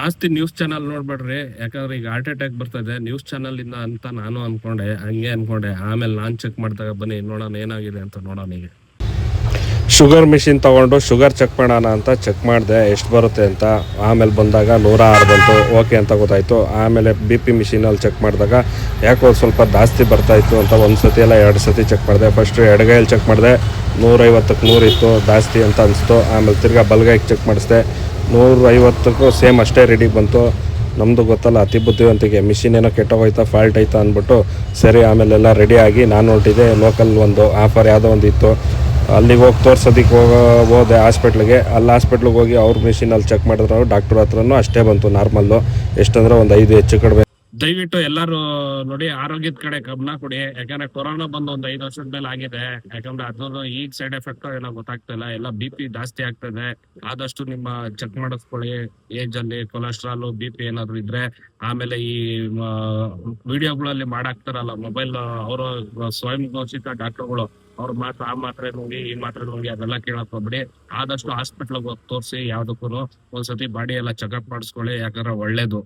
ಜಾಸ್ತಿ news channel ನೋಡ್ಬೇಡ್ರಿ. ಯಾಕಂದ್ರೆ ಈಗ ಹಾರ್ಟ್ ಅಟ್ಯಾಕ್ ಬರ್ತದೆ ನ್ಯೂಸ್ ಚಾನಲ್ ಇಂದ ಅಂತ ನಾನು ಅನ್ಕೊಂಡೆ, ಹಂಗೆ ಅನ್ಕೊಂಡೆ. ಆಮೇಲೆ ನಾನ್ ಚೆಕ್ ಮಾಡಿದಾಗ ಬನ್ನಿ, ನೋಡೋಣ ಏನಾಗಿದೆ ಅಂತ ನೋಡೋಣ ಈಗ. ಶುಗರ್ ಮಿಷಿನ್ ತಗೊಂಡು ಶುಗರ್ ಚೆಕ್ ಮಾಡೋಣ ಅಂತ ಚೆಕ್ ಮಾಡಿದೆ, ಎಷ್ಟು ಬರುತ್ತೆ ಅಂತ. ಆಮೇಲೆ ಬಂದಾಗ ನೂರ ಆರು ಬಂತು. ಓಕೆ ಅಂತ ಗೊತ್ತಾಯಿತು. ಆಮೇಲೆ ಬಿ ಪಿ ಮಿಷಿನಲ್ಲಿ ಚೆಕ್ ಮಾಡಿದಾಗ ಯಾಕೋ ಸ್ವಲ್ಪ ಜಾಸ್ತಿ ಬರ್ತಾಯಿತ್ತು ಅಂತ ಒಂದು ಸತಿ ಎಲ್ಲ ಎರಡು ಸತಿ ಚೆಕ್ ಮಾಡಿದೆ. ಫಸ್ಟು ಎಡಗೈಯಲ್ಲಿ ಚೆಕ್ ಮಾಡಿದೆ. ನೂರೈವತ್ತಕ್ಕೆ ನೂರಿತ್ತು ಜಾಸ್ತಿ ಅಂತ ಅನಿಸ್ತು. ಆಮೇಲೆ ತಿರ್ಗಾ ಬಲಗೈಗೆ ಚೆಕ್ ಮಾಡಿಸಿದೆ. ನೂರ ಐವತ್ತಕ್ಕೂ ಸೇಮ್ ಅಷ್ಟೇ ರೆಡಿ ಬಂತು. ನಮ್ಮದು ಗೊತ್ತಲ್ಲ ಅತಿ ಬುದ್ಧಿವಂತಿಗೆ ಮಿಷಿನ್ ಏನೋ ಕೆಟ್ಟೋಗೋಯ್ತಾ ಫಾಲ್ಟ್ ಆಯ್ತಾ ಅಂದ್ಬಿಟ್ಟು ಸರಿ ಆಮೇಲೆಲ್ಲ ರೆಡಿಯಾಗಿ ನಾನು ಹೊರಟಿದ್ದೆ ಲೋಕಲ್ ಒಂದು ಆಫರ್ ಯಾವುದೋ ಒಂದು ಇತ್ತು. ಅಲ್ಲಿಗೆ ಹೋಗಿ ತೋರ್ಸೋದಕ್ಕೆ ಹೋಗೋ, ಹೋದೆ ಹಾಸ್ಪಿಟ್ಲಿಗೆ ಅಲ್ಲಿ ಹಾಸ್ಪಿಟ್ಲಿಗೆ ಹೋಗಿ ಅವ್ರ ಮಿಷಿನಲ್ಲಿ ಚೆಕ್ ಮಾಡಿದ್ರು ಡಾಕ್ಟ್ರ್ ಹತ್ರನೂ ಅಷ್ಟೇ ಬಂತು ನಾರ್ಮಲ್ಲು ಎಷ್ಟಂದ್ರೆ ಒಂದು ಐದು ಹೆಚ್ಚು ಕಡಿಮೆ ದಯವಿಟ್ಟು ಎಲ್ಲಾರು ನೋಡಿ ಆರೋಗ್ಯದ ಕಡೆ ಗಮನ ಕೊಡಿ. ಯಾಕಂದ್ರೆ ಕೊರೋನಾ ಬಂದು ಒಂದ್ ಐದು ವರ್ಷದ ಮೇಲೆ ಆಗಿದೆ. ಯಾಕಂದ್ರೆ ಅದನ್ನು ಈಗ ಸೈಡ್ ಎಫೆಕ್ಟ್ ಏನೋ ಗೊತ್ತಾಗ್ತಿಲ್ಲ. ಎಲ್ಲ ಬಿ ಪಿ ಜಾಸ್ತಿ ಆಗ್ತದೆ. ಆದಷ್ಟು ನಿಮ್ಮ ಚೆಕ್ ಮಾಡಿಸ್ಕೊಳ್ಳಿ. ಏಜ್ ಅಲ್ಲಿ ಕೊಲೆಸ್ಟ್ರಾಲ್ ಬಿ ಪಿ ಏನಾದ್ರು ಇದ್ರೆ ಆಮೇಲೆ ಈ ವಿಡಿಯೋಗಳಲ್ಲಿ ಮಾಡಾಕ್ತಾರಲ್ಲ ಮೊಬೈಲ್ ಅವರು ಸ್ವಯಂ ಘೋಷಿತ ಡಾಕ್ಟರ್ಗಳು, ಅವ್ರ ಮಾತ್ರ ಆ ಮಾತ್ರೆ ನೋಡಿ ಈ ಮಾತ್ರೆ ನುಂಗಿ ಅದೆಲ್ಲ ಕೇಳಕ್ ಹೋಗ್ಬಿಡಿ. ಆದಷ್ಟು ಹಾಸ್ಪಿಟ್ಲ್ ತೋರಿಸಿ ಯಾವ್ದಕ್ಕೂ ಒಂದ್ಸತಿ ಬಾಡಿ ಎಲ್ಲ ಚೆಕಪ್ ಮಾಡಿಸ್ಕೊಳ್ಳಿ. ಯಾಕಂದ್ರೆ ಒಳ್ಳೇದು.